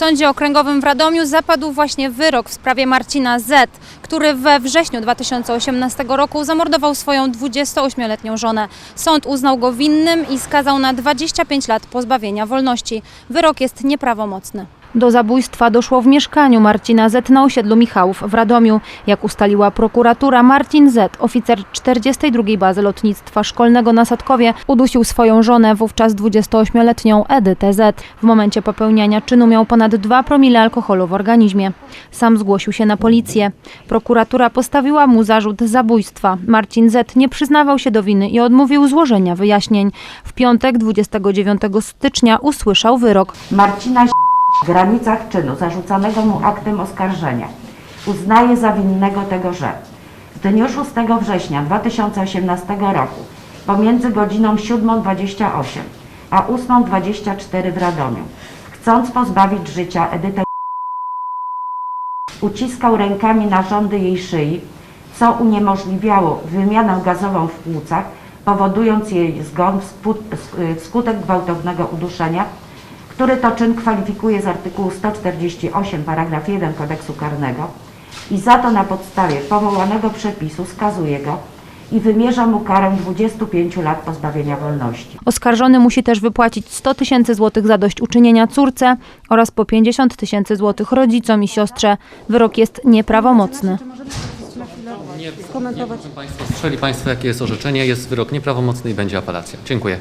Sądzie Okręgowym w Radomiu zapadł właśnie wyrok w sprawie Marcina Z., który we wrześniu 2018 roku zamordował swoją 28-letnią żonę. Sąd uznał go winnym i skazał na 25 lat pozbawienia wolności. Wyrok jest nieprawomocny. Do zabójstwa doszło w mieszkaniu Marcina Z na osiedlu Michałów w Radomiu. Jak ustaliła prokuratura, Marcin Z, oficer 42 Bazy Lotnictwa Szkolnego na Sadkowie, udusił swoją żonę, wówczas 28-letnią Edytę Z. W momencie popełniania czynu miał ponad 2 promile alkoholu w organizmie. Sam zgłosił się na policję. Prokuratura postawiła mu zarzut zabójstwa. Marcin Z nie przyznawał się do winy i odmówił złożenia wyjaśnień. W piątek 29 stycznia usłyszał wyrok. Marcina w granicach czynu zarzucanego mu aktem oskarżenia. Uznaje za winnego tego, że w dniu 6 września 2018 roku pomiędzy godziną 7.28 a 8.24 w Radomiu, chcąc pozbawić życia Edytę uciskał rękami narządy jej szyi, co uniemożliwiało wymianę gazową w płucach, powodując jej zgon wskutek gwałtownego uduszenia, który to czyn kwalifikuje z artykułu 148 paragraf 1 kodeksu karnego i za to na podstawie powołanego przepisu skazuje go i wymierza mu karę 25 lat pozbawienia wolności. Oskarżony musi też wypłacić 100 tysięcy złotych zadośćuczynienia córce oraz po 50 tysięcy złotych rodzicom i siostrze. Wyrok jest nieprawomocny. Nie, nie, proszę Państwa, słyszeli Państwo, jakie jest orzeczenie. Jest wyrok nieprawomocny i będzie apelacja. Dziękuję.